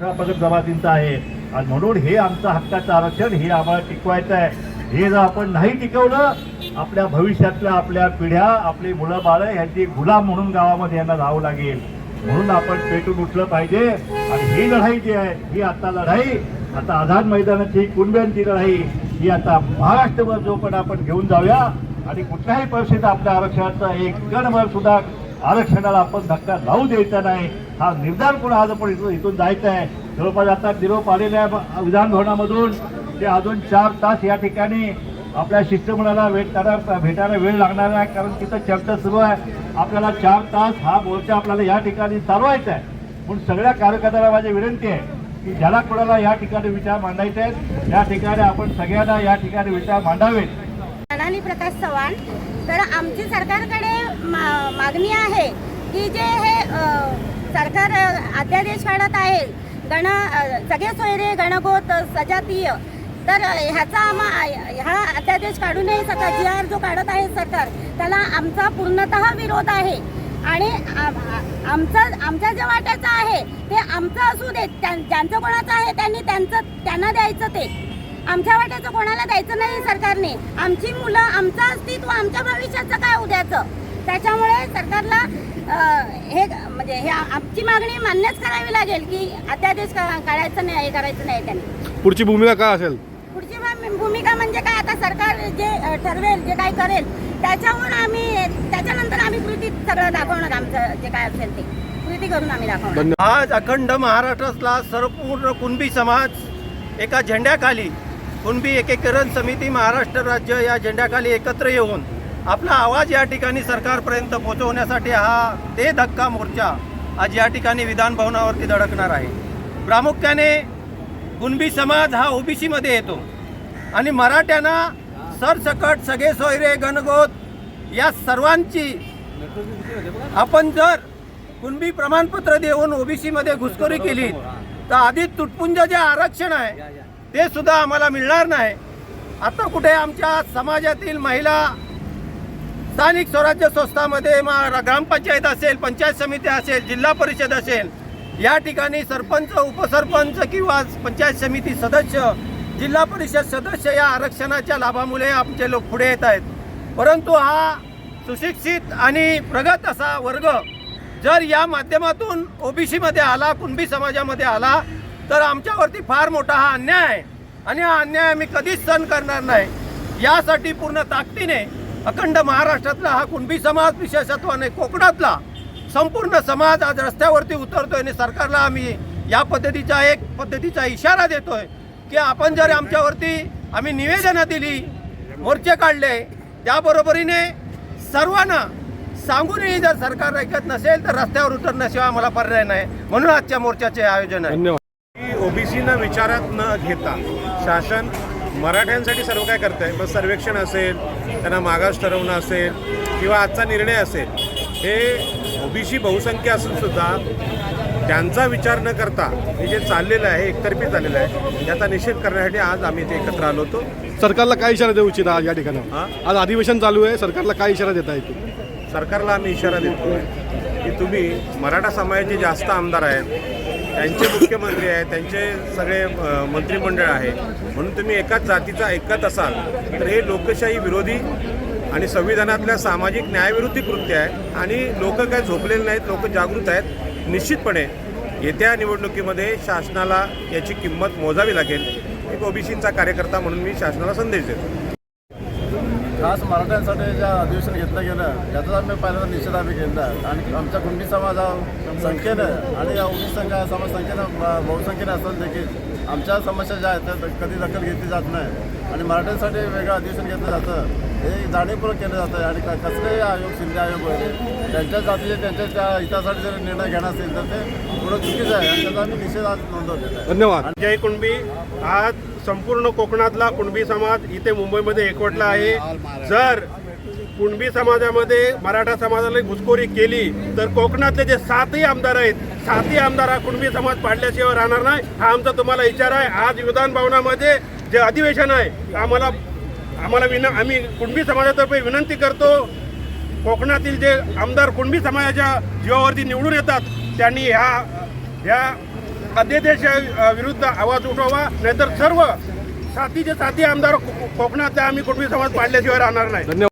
अठरा जमातींचा जमातींचं आहे. आणि म्हणून हे आमचं हक्काचं आरक्षण हे आम्हाला टिकवायचं आहे. हे जर आपण नाही टिकवलं आपल्या भविष्यातल्या आपल्या पिढ्या आपली मुलं बाळं यांची गुलाम म्हणून गावामध्ये यांना राहावं लागेल. म्हणून आपण पेटून उठलं पाहिजे. आणि ही लढाई जी आहे ही आता लढाई आता आझाद मैदानाची कुणब्यांची लढाई ही आता महाराष्ट्रभर जोपर्यंत आपण घेऊन जाऊया आणि कुठल्याही परिस्थितीत आपल्या आरक्षणाचा एक गणभर सुद्धा आरक्षणाला आपण धक्का लावू द्यायचा नाही. हा निर्धार करून आज आपण इथून इथून जायचं आहे? जवळपास आता निरोप आलेल्या विधानभवनामधून. ते अजून चार तास या ठिकाणी आपल्या शिष्टमंडळाला भेटणार भेटायला वेळ लागणार आहे कारण तिथं चर्चा सुरू आहे. आपल्याला चार तास हा मोर्चा आपल्याला या ठिकाणी चालवायचा आहे. म्हणून सगळ्या कार्यकर्त्याला माझी विनंती आहे की ज्याला कोणाला या ठिकाणी विचार मांडायचे आहेत या ठिकाणी आपण सगळ्यांना या ठिकाणी विचार मांडावेत. प्रकाश चव्हाण तर आमची सरकारकडे मा- मागणी आहे की जे हे सरकार अध्यादेश काढत आहे गण सगळे सोयरे गणगोत सजातीय तर ह्याचा आम्हा ह्या अध्यादेश काढू नये सका जी आर जो काढत आहे सरकार त्याला आमचा पूर्णतः विरोध आहे. आणि आमचं आमच्या जे वाट्याचं आहे ते आमचं असू दे त्या- ज्यांचं कोणाचं आहे त्यांनी त्यांचं त्यांना द्यायचं ते. आमच्या वाट्याचं कोणाला द्यायचं नाही सरकारने. आमची मुलं आमचं अस्तित्व आमच्या भविष्याचं काय उद्याचं? त्याच्यामुळे सरकारला हे म्हणजे हे आमची मागणी मान्यच करावी लागेल की अध्यादेश का- काढायचं नाही हे करायचं नाही त्यांनी. पुढची भूमिका काय असेल? पुढची भूमि- भूमिका म्हणजे काय? आता सरकार जे ठरवेल जे काय करेल त्याच्यावर आम्ही त्याच्यानंतर आम्ही कृतीत सगळं दाखवणार आमचं जे काय असेल ते. कृती करून आम्ही दाखवणार. आज अखंड महाराष्ट्रातला सर्वपूर्ण कुणबी समाज एका झेंड्याखाली कुणबी एकीकरण समिती महाराष्ट्र राज्य या झेंड्याखाली एकत्र येऊन आपला आवाज या ठिकाणी सरकारपर्यंत पोहोचवण्यासाठी हा ते धक्का मोर्चा आज या ठिकाणी विधानभवनावरती धडकणार आहे. प्रामुख्याने कुणबी समाज हा ओबीसीमध्ये येतो. आणि मराठ्यांना सरसकट सगळे सोयरे गणगोत या सर्वांची आपण जर कुणबी प्रमाणपत्र देऊन ओबीसीमध्ये घुसखोरी केली तर आधी तुटपुंज जे आरक्षण आहे ते सुद्धा आम्हाला मिळणार नाही. आता कुठे आमच्या समाजातील महिला स्थानिक स्वराज्य संस्थामध्ये मा- ग्रामपंचायत असेल पंचायत समिती असेल जिल्हा परिषद असेल या ठिकाणी सरपंच उपसरपंच किंवा पंचायत समिती सदस्य जिल्हा परिषद सदस्य या आरक्षणाच्या लाभामुळे आमचे लोक पुढे येत आहेत. परंतु हा सुशिक्षित आणि प्रगत असा वर्ग जर या माध्यमातून ओबीसीमध्ये आला कुणबी समाजामध्ये आला तर आमच्यावरती फार मोठा हा अन्याय आहे. आणि हा अन्याय आम्ही कधीच सहन करणार नाही. यासाठी पूर्ण ताकदीने अखंड महाराष्ट्रातला हा कुणबी समाज विशेषत्वाने कोकणातला संपूर्ण समाज आज रस्त्यावरती उतरतोय आणि सरकारला आम्ही या पद्धतीचा एक पद्धतीचा इशारा देतोय की आपण जर आमच्यावरती आम्ही निवेदनं दिली मोर्चे काढले त्याबरोबरीने सर्वांना सांगूनही जर सरकार ऐकत नसेल तर रस्त्यावर उतरण्याशिवाय आम्हाला पर्याय नाही. म्हणून आजच्या मोर्चाचे आयोजन आहे. ओबीसीना विचारात न घेता शासन मराठ्यांसाठी सर्व काय करत आहे मग सर्वेक्षण असेल त्यांना मागास ठरवणं असेल किंवा आजचा निर्णय असेल हे ओबीसी बहुसंख्य असून सुद्धा त्यांचा विचार न करता हे जे चाललेलं आहे एकतर्फी चाललेलं आहे याचा निषेध करण्यासाठी आज आम्ही इथे एकत्र आलो होतो. सरकारला काय इशारा देऊ इच्छिता आज या ठिकाणी हा? आज अधिवेशन चालू आहे सरकारला काय इशारा देता येईल सरकारला आम्ही इशारा देतो की तुम्ही मराठा समाजाचे जास्त आमदार आहेत त्यांचे मुख्यमंत्री आहेत त्यांचे सगळे मंत्रिमंडळ आहे. म्हणून तुम्ही एकाच जातीचा ऐकत असाल तर हे लोकशाही विरोधी आणि संविधानातल्या सामाजिक न्यायविरोधी कृत्य आहे आणि लोक काय झोपलेले नाहीत लोक जागृत आहेत निश्चितपणे येत्या निवडणुकीमध्ये शासनाला याची किंमत मोजावी लागेल. एक ओबीसीचा कार्यकर्ता म्हणून मी शासनाला संदेश देतो. खास मराठ्यांसाठी ज्या अधिवेशन घेतलं गेलं याचा आम्ही पहिल्यांदा निषेध आम्ही केला आणि आमच्या कुणबी समाज हा संख्येनं आणि या ओबी संघ समाज संख्येनं बहुसंख्येनं असताना देखील. आमच्या समस्या ज्या आहेत त्या कधी दखल घेतली जात नाही. आणि मराठ्यांसाठी वेगळं अधिवेशन घेतलं जातं. हे जाणीवपूर्वक केलं जातं. आणि क- कसलेही आयोग शिंदे आयोग वगैरे त्यांच्या जातीचे त्यांच्या त्या हितासाठी जर निर्णय घेणार असेल तर ते थोडं चुकीचं आहे. आणि त्याचा आम्ही निषेध आज नोंदवलेला आहे. धन्यवाद. जय कुणबी आज संपूर्ण कोकणातला कुणबी समाज इथे मुंबईमध्ये एकवटला आहे. जर कुणबी समाजामध्ये मराठा समाजाला घुसखोरी केली तर कोकणातले जे सातही आमदार आहेत सातही आमदार हा कुणबी समाज पाडल्याशिवाय राहणार नाही. हा आमचा तुम्हाला विचार आहे. आज विधान भवनामध्ये जे अधिवेशन आहे आम्हाला आम्हाला विन आम्ही कुणबी समाजातर्फे विनंती करतो कोकणातील जे आमदार कुणबी समाजाच्या जीवावरती निवडून येतात त्यांनी ह्या ह्या अध्यादेश विरुद्ध आवाज उठवावा नाहीतर सर्व साथीचे साथी आमदार को- आम्ही कुटुंबी समाज पाडल्याशिवाय राहणार नाही. धन्यवाद.